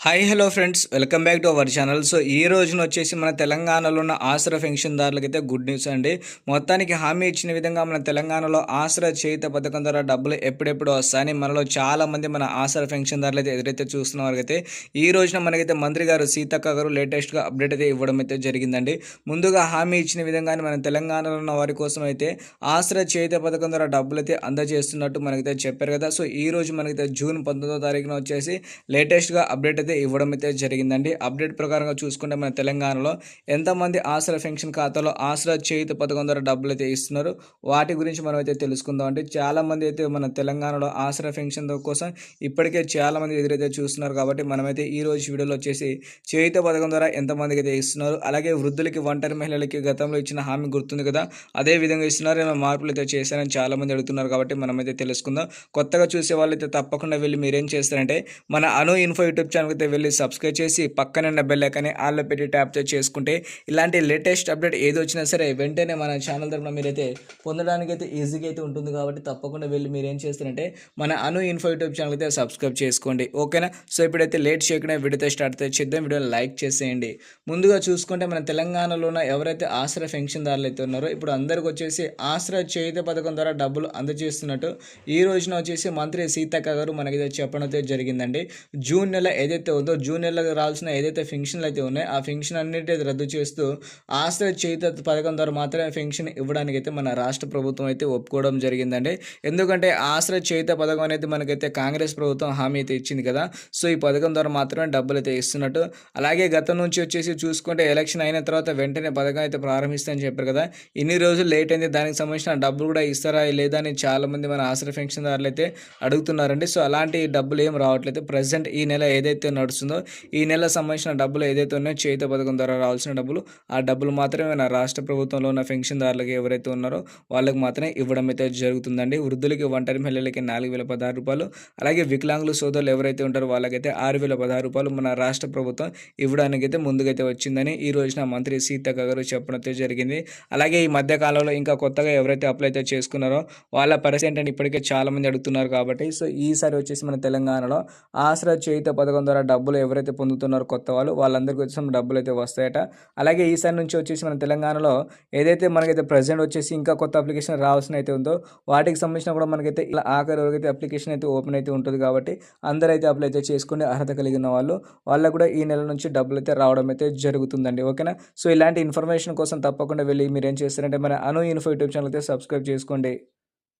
Hi hello friends welcome back to our channel so ఈ రోజున వచ్చేసి మన తెలంగాణలో ఉన్న ఆసరా పెన్షన్దారులకి అయితే గుడ్ న్యూస్ అండి. మొత్తానికి హామీ ఇచ్చిన విధంగా మన తెలంగాణలో ఆసరా చేయుత పథకం ద్వారా డబ్బులు ఎప్పుడెప్పుడు వస్తాయని మనలో చాలామంది మన ఆసరా పెన్షన్దారులు అయితే ఎదురైతే చూస్తున్న వారికైతే ఈ రోజున మనకైతే మంత్రి గారు సీతక్క గారు లేటెస్ట్గా అప్డేట్ అయితే ఇవ్వడం అయితే జరిగిందండి. ముందుగా హామీ ఇచ్చిన విధంగానే మన తెలంగాణలో ఉన్న వారి కోసం అయితే ఆసరా చేయుత పథకం ద్వారా డబ్బులు అయితే అందజేస్తున్నట్టు మనకైతే చెప్పారు కదా. సో ఈ రోజు మనకైతే జూన్ పంతొమ్మిదో తారీఖున వచ్చేసి లేటెస్ట్గా అప్డేట్ అయితే ఇవ్వడం అయితే జరిగిందండి. అప్డేట్ ప్రకారంగా చూసుకుంటే మన తెలంగాణలో ఎంతమంది ఆసరా పెన్షన్ ఖాతాలో ఆసరా చేయుత పథకం ద్వారా డబ్బులు అయితే ఇస్తున్నారు? వాటి గురించి మనం అయితే తెలుసుకుందాం అంటే చాలామంది అయితే మన తెలంగాణలో ఆసరా పెన్షన్ కోసం ఇప్పటికే చాలామంది ఎదురైతే చూస్తున్నారు కాబట్టి మనమైతే ఈ రోజు వీడియోలో వచ్చేసి చేయుత పథకం ద్వారా ఎంతమందికి అయితే ఇస్తున్నారు? అలాగే వృద్ధులకి ఒంటరి మహిళలకి గతంలో ఇచ్చిన హామీ గుర్తుంది కదా? అదే విధంగా ఇస్తున్నారు. ఏమైనా మార్పులు అయితే చేశారని చాలామంది అడుగుతున్నారు కాబట్టి మనమైతే తెలుసుకుందాం. కొత్తగా చూసే వాళ్ళైతే తప్పకుండా వెళ్ళి మీరేం చేస్తారంటే మన అను ఇన్ఫో యూట్యూబ్ ఛానల్కి అయితే వెళ్ళి సబ్స్క్రైబ్ చేసి పక్కన ఉన్న బెల్ ఐకాన్ని ఆల్లో పెట్టి ట్యాప్ చేసుకుంటే ఇలాంటి లేటెస్ట్ అప్డేట్ ఏది వచ్చినా సరే వెంటనే మన ఛానల్ తరఫున మీరైతే పొందడానికి అయితే ఈజీగా అయితే ఉంటుంది కాబట్టి తప్పకుండా వెళ్ళి మీరు ఏం చేస్తారంటే మన అను ఇన్ఫో యూట్యూబ్ ఛానల్ అయితే సబ్స్క్రైబ్ చేసుకోండి. ఓకేనా సో ఇప్పుడైతే లేట్ చేయకుండా వీడియోతో స్టార్ట్ అయితే చేద్దాం. వీడియోని లైక్ చేసేయండి. ముందుగా చూసుకుంటే మన తెలంగాణలో ఉన్న ఎవరైతే ఆశ్రయ పెన్షన్దారులు అయితే ఉన్నారో ఇప్పుడు అందరికి వచ్చేసి ఆశ్రయ చేయుత పథకం ద్వారా డబ్బులు అందజేస్తున్నట్టు ఈ రోజున వచ్చేసి మంత్రి సీతక్క గారు మనకి చెప్పడం అయితే జరిగిందండి. జూన్ నెల ఏదైతే ఉందో జూన్ నెలలో రావాల్సిన ఏదైతే ఫెన్షన్లు అయితే ఉన్నాయో ఆ ఫెన్షన్ అన్నిటి రద్దు చేస్తూ ఆశ్రయ చేత పథకం ద్వారా మాత్రమే ఫెన్షన్ ఇవ్వడానికి అయితే మన రాష్ట్ర ప్రభుత్వం అయితే ఒప్పుకోవడం జరిగిందండి. ఎందుకంటే ఆశ్రయ చేత పథకం అనేది మనకైతే కాంగ్రెస్ ప్రభుత్వం హామీ అయితే ఇచ్చింది కదా సో ఈ పథకం ద్వారా మాత్రమే డబ్బులు అయితే ఇస్తున్నట్టు. అలాగే గతం నుంచి వచ్చేసి చూసుకుంటే ఎలక్షన్ అయిన తర్వాత వెంటనే పథకం అయితే ప్రారంభిస్తామని చెప్పారు కదా ఇన్ని రోజులు లేట్ అయింది దానికి సంబంధించిన డబ్బులు కూడా ఇస్తారా లేదా అని చాలామంది మన ఆశ్రయ పెన్షన్దారులు అయితే అడుగుతున్నారండి. సో అలాంటి డబ్బులు ఏం రావట్లేదు. ప్రజెంట్ ఈ నెల ఏదైతే నడుస్తుందో ఈ నెల సంబంధించిన డబ్బులు ఏదైతే ఉన్నాయో చేత పథకం ద్వారా రావాల్సిన డబ్బులు ఆ డబ్బులు మాత్రమే మన రాష్ట్ర ప్రభుత్వంలో ఉన్న పెన్షన్దారులకు ఎవరైతే ఉన్నారో వాళ్ళకి మాత్రమే ఇవ్వడం అయితే జరుగుతుందండి. వృద్ధులకి ఒంటరి మహిళలకి నాలుగు వేల పదహారు రూపాయలు అలాగే వికలాంగులు సోదరులు ఎవరైతే ఉంటారో వాళ్ళకైతే ఆరు వేల పదహారు రూపాయలు మన రాష్ట్ర ప్రభుత్వం ఇవ్వడానికైతే ముందుకైతే వచ్చిందని ఈ రోజున మంత్రి సీతక్క గారు చెప్పడం అయితే జరిగింది. అలాగే ఈ మధ్యకాలంలో ఇంకా కొత్తగా ఎవరైతే అప్లై అయితే చేసుకున్నారో వాళ్ళ పరిస్థితి ఏంటంటే ఇప్పటికే చాలా మంది అడుగుతున్నారు కాబట్టి సో ఈసారి వచ్చేసి మన తెలంగాణలో ఆసరా చేయుత పథకం ద్వారా డబ్బులు ఎవరైతే పొందుతున్నారో కొత్త వాళ్ళు వాళ్ళందరికీ వచ్చేసి డబ్బులు అయితే వస్తాయట. అలాగే ఈసారి నుంచి వచ్చేసి మన తెలంగాణలో ఏదైతే మనకైతే ప్రజెంట్ వచ్చేసి ఇంకా కొత్త అప్లికేషన్ రావాల్సిన అయితే ఉందో వాటికి సంబంధించిన కూడా మనకైతే ఇలా ఆఖరి వరకైతే అప్లికేషన్ అయితే ఓపెన్ అయితే ఉంటుంది కాబట్టి అందరైతే అప్లై అయితే చేసుకుని అర్హత కలిగిన వాళ్ళు వాళ్ళకు కూడా ఈ నెల నుంచి డబ్బులు అయితే రావడం అయితే జరుగుతుందండి. ఓకేనా? సో ఇలాంటి ఇన్ఫర్మేషన్ కోసం తప్పకుండా వెళ్ళి మీరు ఏం చేస్తారంటే మన అను ఇన్ఫో యూట్యూబ్ ఛానల్ అయితే సబ్స్క్రైబ్ చేసుకోండి.